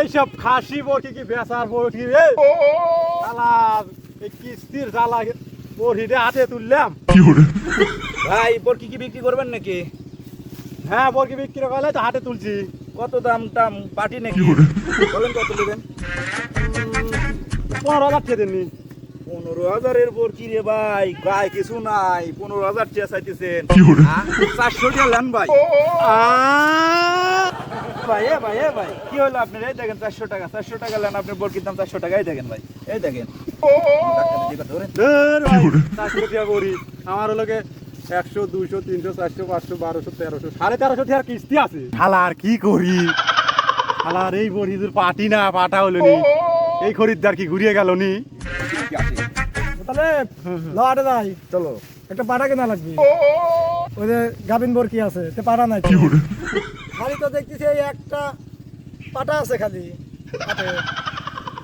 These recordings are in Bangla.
এইসব খাসি বটি কি বেচার বটি রে? শালা এই কিস্তির জ্বালা বটিটা হাতে তুললাম। ভাই বরকি কি বিক্রি করবেন নাকি? হ্যাঁ বরকি বিক্রি করলে তো হাতে তুলছি। কত দাম টাম পাটি নাকি? বলেন কত নেবেন পনেরো হাজার টাকা দেননি পনেরো হাজারের বরকি রে ভাই গায়ে কিছু নাই। পনেরো হাজার টাকা চাইতেছেন? চারশো টাকা নেন ভাই। আহ! ভাই এ ভাই এ ভাই কি হলো আপনার? এই দেখেন চারশো টাকা চারশো টাকা নেন আপনার বরকির দাম চারশো টাকাই দেখেন ভাই এই দেখেন। আমার লোকে একশো দুইশো তিনশো চারশো পাঁচশো বারোশো তেরোশো সাড়ে তেরোশো টাকার কিস্তি আছে। কি করি? এই পাটি না পাটা হলো নি। এই খরিদ্দার কি ঘুরিয়ে গেল নি? তাহলে লড়ে যাই। চলো। একটা পাটা কেনা লাগবে। ওই যে গাবিন বরকি আছে তে পাটা নাই। খালি তো দেখতেছি এই একটা পাটা আছে খালি। হাতে।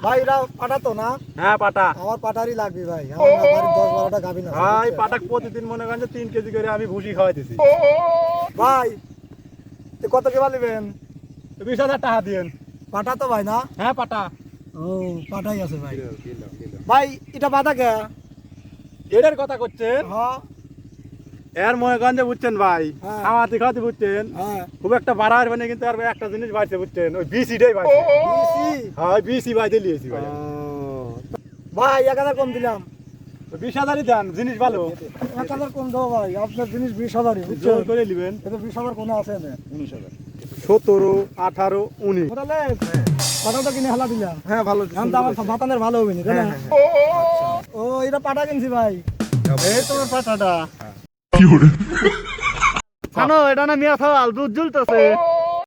ভাই এরা পাটা তো না? হ্যাঁ পাটা। আমার পাটারই লাগবে ভাই। আমার না বাড়ির দশ বারোটা গাবিন আছে ভাই পাটা প্রতিদিন মনে করেন যে তিন কেজি করে আমি ভুসি খাওয়াইতেছি। ভাই তে কত কে নেবেন? বিশ হাজার টাকা দিয়েন। পাটা তো ভাই না? হ্যাঁ পাটা। ও পাটাই আছে ভাই। ভাই এটা পাটা কে? এটার কথা করছেন? হ্যাঁ। এর মনে করেন যে বুঝছেন ভাই হ্যাঁ। খাওয়াতে খাওয়াতে বুঝছেন হ্যাঁ। খুব একটা বাড়া হবে না কিন্তু আর একটা জিনিস বাড়ছে বুঝছেন ওই বিসিটাই বাড়ছে। বিসি? হ্যাঁ বিসি বাইতে লিয়েছি ভাই। ভাই এক হাজার কম দিলাম। বিশ হাজারই দেন জিনিস ভালো। এক হাজার কম দেবো ভাই আপনার জিনিস বিশ হাজারই জোর করে নেবেন। এটা বিশ হাজার কোনো আছে না। উনিশ হাজার। সতেরো আঠারো উনিশ। পাটাটা কিনে হালা দিলাম। হ্যাঁ ভালো। এখন তো আমার ভাতানের ভালো হবে না না? ও এটা পাটা কিনছি ভাই। এই তোমার পাটাটা। জানো এটা না মিয়া ফাল দুধ জ্বলতেছে